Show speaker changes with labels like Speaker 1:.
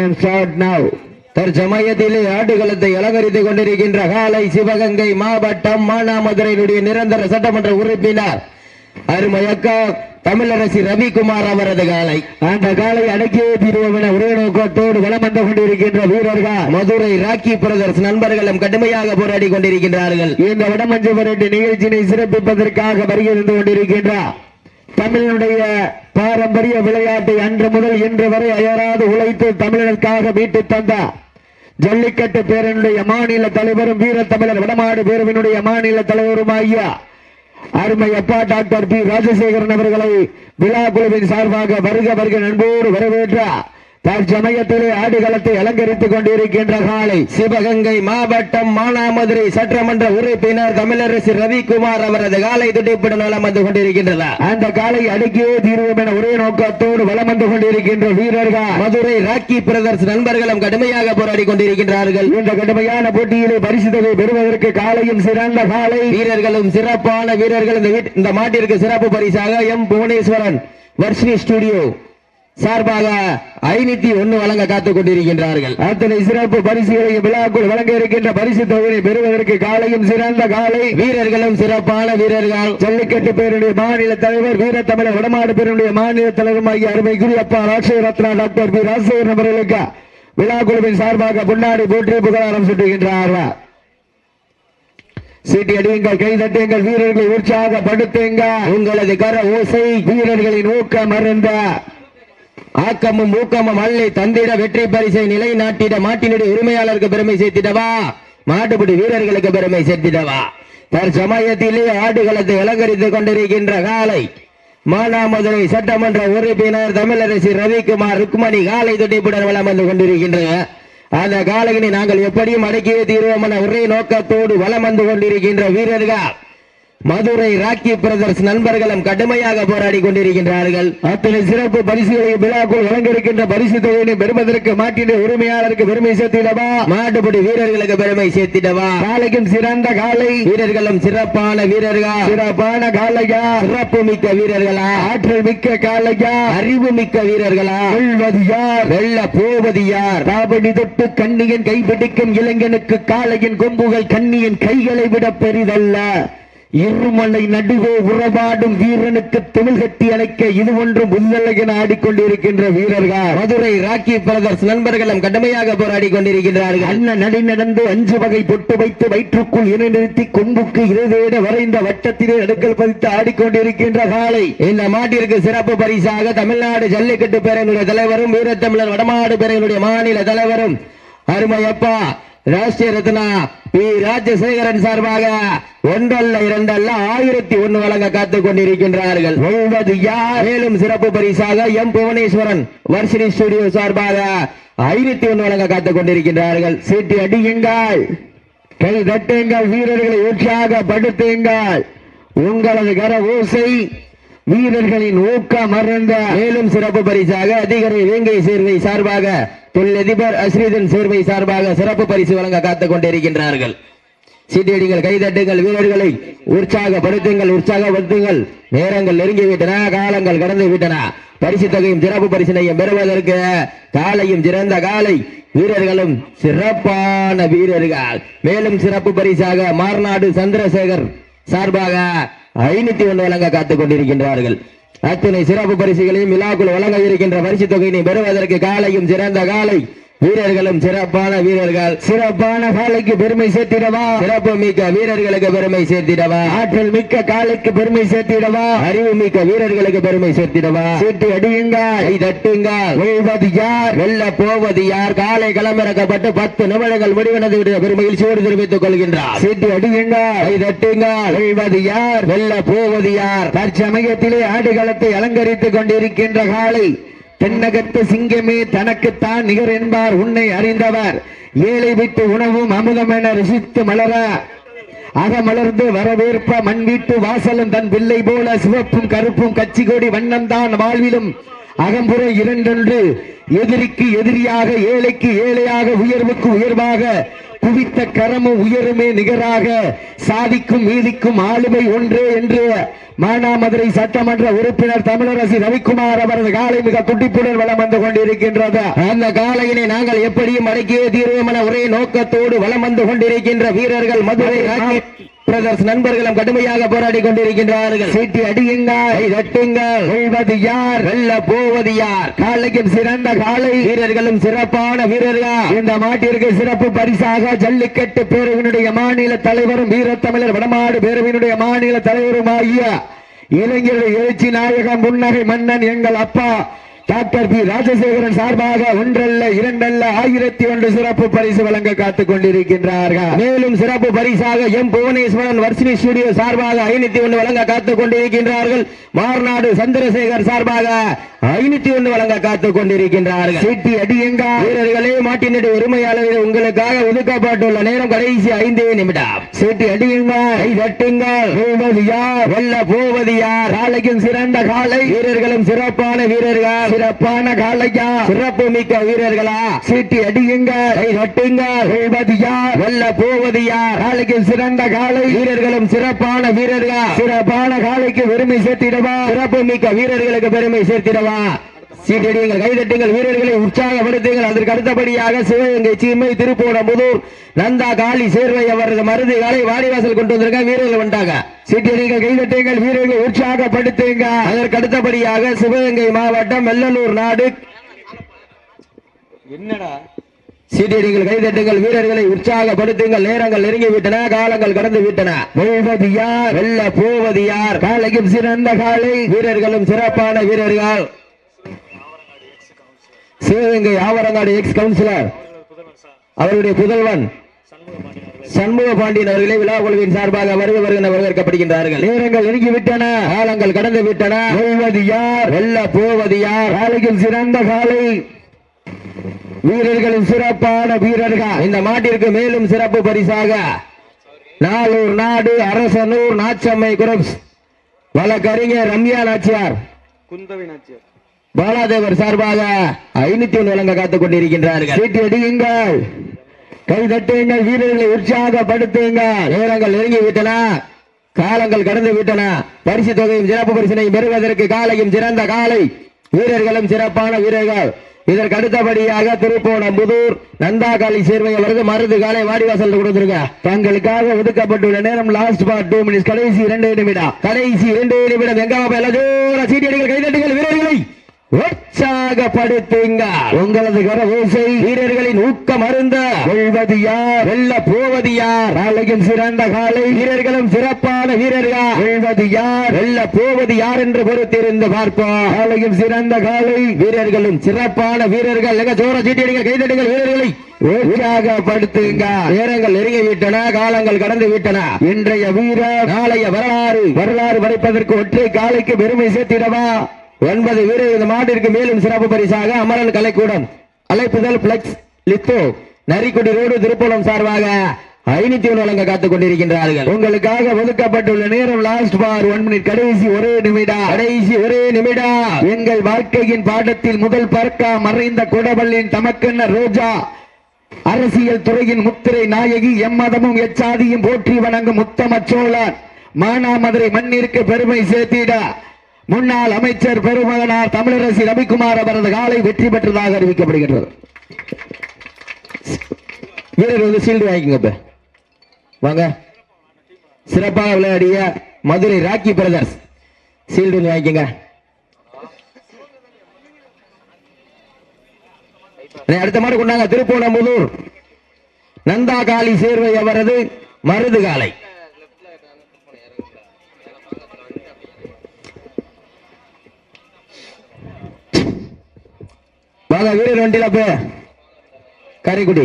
Speaker 1: and start now.
Speaker 2: தற்சமயத்திலே ஆடுகளத்தை அலங்கரித்துக் கொண்டிருக்கின்ற காலை சிவகங்கை மாவட்டம் மானாமதுரையினுடைய நிரந்தர சட்டமன்ற உறுப்பினர் அருமையக்கா தமிழரசி ரவிக்குமார் அவரது காலை.
Speaker 1: அந்த காலை அடக்கியே தீர்வோம் என ஒரே நோக்கத்தோடு வளம் வந்து கொண்டிருக்கின்ற வீரர்கள்
Speaker 2: மதுரை ராக்கி பிரதர்ஸ் நண்பர்களும் கடுமையாக போராடி கொண்டிருக்கின்றார்கள்.
Speaker 1: இந்த வடமஞ்சு வரட்டு நிகழ்ச்சியினை சிறப்பிப்பதற்காக வருகை கொண்டிருக்கின்றார். தமிழனுடைய பாரம்பரிய விளையாட்டை அன்று முதல் இன்று வரை அயராது உழைத்து தமிழனுக்காக மீட்டு தந்த. ஜல்லிக்கட்டு பேரனுடைய மாநில தலைவரும் வீர தமிழர் வடமாடு பேரவினுடைய மாநில தலைவரும் அருமை அப்பா டாக்டர் பி. ராஜசேகரன் அவர்களை விழா குழுவின் சார்பாக வருக வருக நண்போடு வரவேற்றார். தற்சமயத்திலே ஆடுகளத்தை அலங்கரித்துக் கொண்டிருக்கின்ற காலை
Speaker 2: சிவகங்கை மாவட்டம் மானாமதுரை சட்டமன்ற உறுப்பினர் தமிழரசி ரவிக்குமார் அவரது காலை துடிப்புடன் நலம் வந்து கொண்டிருக்கின்றனர்.
Speaker 1: அந்த காலை அடுக்கியே தீர்வோம் என ஒரே நோக்கத்தோடு வலம் வந்து கொண்டிருக்கின்ற வீரர்கள்
Speaker 2: மதுரை ராக்கி பிரதர்ஸ் நண்பர்களும் கடுமையாக போராடி கொண்டிருக்கின்றார்கள்.
Speaker 1: இந்த கடுமையான போட்டியிலே பரிசுத்ததை பெறுவதற்கு காலையும் சிறந்த காலை.
Speaker 2: வீரர்களும் சிறப்பான வீரர்கள். இந்த இந்த மாட்டிற்கு சிறப்பு பரிசாக எம் புவனேஸ்வரன் வர்ஷினி ஸ்டுடியோ சார்பாக ஐநூத்தி ஒன்னு வழங்க காத்துக் கொண்டிருக்கின்றார்கள்.
Speaker 1: அத்தனை சிறப்பு பரிசுகளையும் விழாக்குள் வழங்க இருக்கின்ற பரிசு தொகையை பெறுவதற்கு காலையும் சிறந்த காலை.
Speaker 2: வீரர்களும் சிறப்பான வீரர்கள்.
Speaker 1: ஜல்லிக்கட்டு பேருடைய மாநில தலைவர் வீர தமிழர் வடமாடு பேருடைய மாநில தலைவர் ஆகிய அருமை குருப்பா ராட்சய ரத்னா டாக்டர் பி. ராஜசேகரன் அவர்களுக்கு விழா குழுவின் சார்பாக முன்னாடி போற்றி புகழாரம் சுட்டுகின்றார்கள் சீட்டி அடியுங்கள் கை தட்டுங்கள் வீரர்களை உற்சாகப்படுத்துங்க
Speaker 2: உங்களது கர ஓசை
Speaker 1: வீரர்களின் ஊக்கம் அருந்த
Speaker 2: ஆக்கமும் ஊக்கமும் அள்ளி தந்திட வெற்றி பரிசை நிலைநாட்டிட மாட்டினுடைய உரிமையாளருக்கு பெருமை சேர்த்திடவா? மாட்டுப்படி வீரர்களுக்கு பெருமை சேர்த்திடவா? தற்சமயத்திலே ஆடுகளத்தை அலங்கரித்துக் கொண்டிருக்கின்ற காலை மானாமதுரை சட்டமன்ற உறுப்பினர் தமிழரசி ரவிக்குமார் ருக்மணி காலை துடிப்புடன் வளம் வந்து கொண்டிருக்கின்றன அந்த காலையினை நாங்கள் எப்படியும் அடக்கியே தீர்வோம் என ஒரே நோக்கத்தோடு வலம் வந்து கொண்டிருக்கின்ற வீரர்கள். மதுரை ராக்கி பிரதர்ஸ் நண்பர்களும் கடுமையாக போராடி கொண்டிருக்கின்றார்கள்.
Speaker 1: அத்தனை சிறப்பு பரிசுகளை விழாக்குள் வழங்க இருக்கின்ற பரிசு தொகையினை பெறுவதற்கு மாட்டின உரிமையாளருக்கு பெருமை சேர்த்திடவா?
Speaker 2: மாட்டுப்படி வீரர்களுக்கு பெருமை சேர்த்திடவா?
Speaker 1: காலைக்கும் சிறந்த காலை.
Speaker 2: வீரர்களும் சிறப்பான வீரர்கள்?
Speaker 1: சிறப்பான காலையா?
Speaker 2: சிறப்பு மிக்க வீரர்களா?
Speaker 1: ஆற்றல் மிக்க காலையா?
Speaker 2: அறிவு மிக்க வீரர்களா?
Speaker 1: வெல்வது யார்?
Speaker 2: வெல்ல போவது யார்?
Speaker 1: ராபடி தொட்டு கண்ணியன் கைப்பிடிக்கும் இளைஞனுக்கு காளையின் கொம்புகள் கண்ணியன் கைகளை விட பெரிதல்ல. இருமலை நடுவே உறவாடும் வீரனுக்கு தமிழ் கட்டி அணைக்க இது ஒன்றும் முன்னலையென ஆடிக்கொண்டிருக்கின்ற வீரர்கள்.
Speaker 2: மதுரை ராக்கி பிரதர்ஸ் நண்பர்களும் கடுமையாக போராடி கொண்டிருக்கின்றார்கள்.
Speaker 1: அண்ணன் நடை நடந்து அஞ்சு வகை பொட்டு வைத்து வயிற்றுக்குள் இணை நிறுத்தி கொம்புக்கு இருதேட வரைந்த வட்டத்திலே நடுக்கல் பதித்து ஆடிக்கொண்டிருக்கின்ற காலை
Speaker 2: இந்த மாட்டிற்கு சிறப்பு பரிசாக தமிழ்நாடு ஜல்லிக்கட்டு பேரனுடைய தலைவரும் வீரத்தமிழர் வடமாடு பேரனுடைய மாநில தலைவரும் அருமையப்பா ராஷ்டிரிய ரத்னா பி. ராஜசேகரன் சார்பாக ஒன்றல்ல இரண்டல்ல ஆயிரத்தி ஒன்னு வழங்க காத்துக் கொண்டிருக்கின்றார்கள்.
Speaker 1: வெல்வது யார்?
Speaker 2: மேலும் சிறப்பு பரிசாக எம். புவனேஸ்வரன் வர்ஷினி ஸ்டுடியோ சார்பாக ஐநூத்தி ஒன்னு வழங்க காத்துக் கொண்டிருக்கின்றார்கள்.
Speaker 1: சீட்டி அடியுங்கள். கை தட்டுங்கள். வீரர்களை உற்சாகப்படுத்துங்கள். உங்களது கர ஓசை வீரர்களின் ஊக்கம் மறந்த
Speaker 2: மேலும் சிறப்பு பரிசாக அதிகாரி வேங்கை சேர்வை சார்பாக தொழிலதிபர் அஸ்ரீதன் சேர்வை சார்பாக சிறப்பு பரிசு வழங்க காத்துக் கொண்டிருக்கின்றார்கள். சீட்டியடிங்கள் கைதட்டுங்கள் வீரர்களை உற்சாகப்படுத்துங்கள் உற்சாகப்படுத்துங்கள். நேரங்கள் நெருங்கி விட்டன காலங்கள் கடந்து விட்டன பரிசு தொகையும் சிறப்பு பரிசினையும் பெறுவதற்கு காலையும் சிறந்த காலை. வீரர்களும் சிறப்பான வீரர்கள். மேலும் சிறப்பு பரிசாக மார்நாடு சந்திரசேகர் சார்பாக ஐநூத்தி ஒன்று வழங்க காத்துக் கொண்டிருக்கின்றார்கள். அத்தனை சிறப்பு பரிசுகளையும் விழாக்குள் வழங்க இருக்கின்ற பரிசு தொகையினை பெறுவதற்கு காலையும் சிறந்த காலை. வீரர்களும் சிறப்பான வீரர்கள்.
Speaker 1: சிறப்பான காலைக்கு பெருமை சேர்த்திடவா?
Speaker 2: சிறப்பு மிக்க வீரர்களுக்கு பெருமை சேர்த்திடவா?
Speaker 1: ஆற்றல் மிக்க காலைக்கு பெருமை சேர்த்திடவா?
Speaker 2: அறிவு மிக்க வீரர்களுக்கு பெருமை சேர்த்திடவா?
Speaker 1: சீட்டு
Speaker 2: அடியுங்க தட்டுங்க
Speaker 1: உழுவது யார்?
Speaker 2: வெல்ல போவது யார்? காலை களமிறக்கப்பட்டு பத்து நிமிடங்கள் முடிவனது பெருமையில் சூடு தெரிவித்துக் கொள்கின்றார்.
Speaker 1: சீட்டு
Speaker 2: அடியுங்க தட்டுங்க
Speaker 1: உழுவது யார்?
Speaker 2: வெல்ல போவது யார்?
Speaker 1: தற்சமயத்திலே ஆடுகளத்தை அலங்கரித்துக் கொண்டிருக்கின்ற காலை தென்னகத்து சிங்கமே தனக்குத்தான் நிகர் என்பார் உன்னை அறிந்தவர். ஏழை விட்டு உணவும் அமுதம் என ருசித்து மலர. அகமலர்ந்து வரவேற்ப மண் வீட்டு வாசலும் தன் பிள்ளை போல சிவப்பும் கருப்பும் கச்சி கொடி வண்ணம் தான் வாழ்விலும். அகம்புறம் இரண்டொன்று எதிரிக்கு எதிரியாக ஏழைக்கு ஏழையாக உயர்வுக்கு உயர்வாக குவித்த கரமும் உயருமே நிகராக சாதிக்கும் நீதிக்கும் ஆளுமை ஒன்றே என்று மானாமதுரை சட்டமன்ற உறுப்பினர் தமிழரசி ரவிக்குமார் அவரது காலை மிக துடிப்புடன் வலம் வந்து கொண்டிருக்கின்றது.
Speaker 2: அந்த காலையினை நாங்கள் எப்படியும் அடக்கியே தீர்வோம் என ஒரே நோக்கத்தோடு வலம் வந்து கொண்டிருக்கின்ற வீரர்கள் மதுரை பிரதர்ஸ் நண்பர்களும் கடுமையாக போராடி கொண்டிருக்கின்றார்கள்.
Speaker 1: சீட்டி அடியுங்கள்.
Speaker 2: கை தட்டுங்கள்.
Speaker 1: வெல்வது யார்?
Speaker 2: வெல்ல போவது யார்?
Speaker 1: காலைக்கும் சிறந்த காலை.
Speaker 2: வீரர்களும் சிறப்பான வீரர்கள்.
Speaker 1: இந்த மாட்டிற்கு சிறப்பு பரிசாக ஜல்லிக்கட்டு பேரவையினுடைய மாநில தலைவரும் வீரத்தமிழர் வடமாடு பேரவையினுடைய மாநில தலைவருமாகிய இளைஞர் எழுச்சி நாயகன் முன்னகை மன்னன் எங்கள் அப்பா டாக்டர் பி ராஜசேகரன் சார்பாக ஒன்றல்ல இரண்டல்ல ஆயிரத்தி ஒன்று சிறப்பு பரிசு வழங்க காத்துக் கொண்டிருக்கின்றார்கள்.
Speaker 2: மேலும் சிறப்பு பரிசாக எம் புவனேஸ்வரன் வர்ஷினி ஸ்டுடியோ சார்பாக ஐநூத்தி ஒன்று வழங்க காத்துக் கொண்டிருக்கின்றார்கள். மார்நாடு சந்திரசேகர் சார்பாக ஐநூத்தி ஒன்று வழங்க காத்துக் கொண்டிருக்கின்றார்கள்
Speaker 1: சீட்டி அடியுங்க
Speaker 2: வீரர்களே மாட்டினுடைய உரிமையாளர்கள் உங்களுக்காக ஒதுக்கப்பட்டுள்ள நேரம் கடைசி ஐந்து நிமிடம்.
Speaker 1: சீட்டி அடியுங்க வெல்வது யார்?
Speaker 2: வெல்ல போவது யார்?
Speaker 1: காலைக்கும் சிறந்த காலை.
Speaker 2: வீரர்களும் சிறப்பான வீரர்கள்.
Speaker 1: சிறப்பான காலையா?
Speaker 2: சிறப்பு மிக்க வீரர்களா?
Speaker 1: சீட்டி அடியுங்க
Speaker 2: கை தட்டுங்கள்
Speaker 1: வெல்வது யார்?
Speaker 2: வெல்ல போவது யார்?
Speaker 1: காலைக்கும் சிறந்த காலை.
Speaker 2: வீரர்களும் சிறப்பான வீரர்கள்?
Speaker 1: சிறப்பான காலைக்கு பெருமை சேர்த்திடவா?
Speaker 2: சிறப்பு மிக்க வீரர்களுக்கு பெருமை சேர்த்திடவா? சீட்டடியுங்கள் கைதட்டுங்கள் வீரர்களை உற்சாகப்படுத்துங்கள். அதற்கு அடுத்தபடியாக சிவகங்கை சீமை திருப்போணம்புதூர் நந்தா காளி சேர்வை அவரது மருது காலை வாடிவாசல் கொண்டு வந்திருக்க வீரர்கள் வந்துட்டாங்க
Speaker 1: சீட்டடிகள் கைதட்டுங்கள் வீரர்களை உற்சாகப்படுத்துங்க
Speaker 2: அதற்கு அடுத்தபடியாக சிவகங்கை மாவட்டம் வெள்ளலூர் நாடு. சீட்டடிகள் கைதட்டுங்கள் வீரர்களை உற்சாகப்படுத்துங்கள். நேரங்கள் நெருங்கி விட்டன காலங்கள் கடந்து விட்டன.
Speaker 1: வெல்வது யார்
Speaker 2: வெல்ல போவது யார்
Speaker 1: காலைக்கும் சிறந்த காலை
Speaker 2: வீரர்களும் சிறப்பான வீரர்கள். சிவகங்கை ஆவரங்காடு எக்ஸ் கவுன்சிலர் அவருடைய புதல்வன் சண்முக பாண்டியன் அவர்களை விழா குழுவின் சார்பாக வருக வருகிற வரவேற்கப்படுகின்றார்கள்.
Speaker 1: நேரங்கள் நெருங்கி விட்டன
Speaker 2: காலங்கள் கடந்து விட்டன
Speaker 1: வெல்வது யார்?
Speaker 2: வெல்ல போவது யார்?
Speaker 1: காலைக்கும் சிறந்த காலை. வீரர்களும் சிறப்பான வீரர்கள்.
Speaker 2: இந்த மாட்டிற்கு மேலும் சிறப்பு பரிசாக நாளூர் நாடு அரசனூர் நாச்சம்மை குரப்ஸ். வழக்கறிஞர் ரம்யா நாச்சியார். பாலாதேவர் சார்பாக ஐநூத்தி ஒன்று வழங்க காத்துக் கொண்டிருக்கின்றார்கள்
Speaker 1: சீட்டி அடியுங்கள் கை தட்டுங்கள் வீரர்களை உற்சாகப்படுத்துங்கள்.
Speaker 2: நேரங்கள் நெருங்கி விட்டன காலங்கள் கடந்து விட்டன பரிசு தொகையும் சிறப்பு பரிசினை பெறுவதற்கு காலையும் சிறந்த காலை. வீரர்களும் சிறப்பான வீரர்கள். இதற்கு அடுத்தபடியாக திருப்போணம்புதூர் நந்தாகாளி சேர்வை அவரது மருது காலை வாடிவாசல் கொடுத்திருக்க.
Speaker 1: தங்களுக்காக ஒதுக்கப்பட்டுள்ள நேரம் லாஸ்ட் பார் டூ மினிட்ஸ் கடைசி இரண்டு நிமிடம்.
Speaker 2: கடைசி இரண்டு நிமிடம். எங்க ஜோர சீட்டியடிகள் கைதட்டுகள் வீரர்களை. உற்சாகப்படுத்துங்க.
Speaker 1: உங்களது கரவோசை
Speaker 2: வீரர்களின் ஊக்கம் அருந்த.
Speaker 1: கொள்வது யார்
Speaker 2: வெல்ல போவது யார்
Speaker 1: காலைக்கும் சிறந்த காலை.
Speaker 2: வீரர்களும் சிறப்பான வீரர்கள்?
Speaker 1: கொள்வது யார்
Speaker 2: வெல்ல போவது யார் என்று பொறுத்திருந்து பார்ப்போம்.
Speaker 1: காலைக்கும் சிறந்த காலை.
Speaker 2: வீரர்களும் சிறப்பான வீரர்கள். எங்க சோர சீட்டியடிகள் கைதட்டுகள் வீரர்களை.
Speaker 1: உற்சாகப்படுத்துங்க.
Speaker 2: நேரங்கள் நெருங்கி விட்டன காலங்கள் கடந்து விட்டன.
Speaker 1: இன்றைய வீரர்
Speaker 2: நாளைய வரலாறு.
Speaker 1: வரலாறு படைப்பதற்கு ஒற்றை காலைக்கு பெருமை சேர்த்திடவா?
Speaker 2: ஒன்பது வீரர் இந்த மாட்டிற்கு மேலும் சிறப்பு பரிசாக Amaran Kalaikoodam அழைப்புதல் flex litho Narikudi road Thiruppulam சார்பாக ஐநூத்தி ஒன்று வழங்க காத்துக் கொண்டிருக்கின்றார்கள்.
Speaker 1: உங்களுக்காக ஒதுக்கப்பட்டுள்ள நேரம் லாஸ்ட் பார் ஒன் மினிட் கடைசி ஒரே நிமிடம்.
Speaker 2: கடைசி ஒரே நிமிடம்.
Speaker 1: எங்கள் வாழ்க்கையின் பாடத்தில் முதல் பறக்க மறைந்த குடவள்ளின் தமக்கென்ன ரோஜா? அரசியல் துறையின் முத்திரை நாயகி எம்மதமும் எச்சாதியும் போற்றி வணங்கும் முத்தம சோழர் மானாமதுரை மண்ணிற்கு பெருமை சேர்த்திட முன்னாள் அமைச்சர் பெருமகனார் தமிழரசி ரவிக்குமார் அவரது காலை வெற்றி பெற்றதாக அறிவிக்கப்படுகின்றது.
Speaker 2: வீரர் வந்து சீல்டு வாங்கிக்கோங்க இப்ப. வாங்க. சிறப்பாக விளையாடிய மதுரை ராக்கி பிரதர்ஸ் சீல்டு வந்து வாங்கிக்கோங்க. அடுத்த மாடு கொண்டாங்க திருப்போணம்புதூர். நந்தா காளி சேர்வை அவரது மருது காலை வாங்க வீடு வண்டியில போ. கரைக்குடி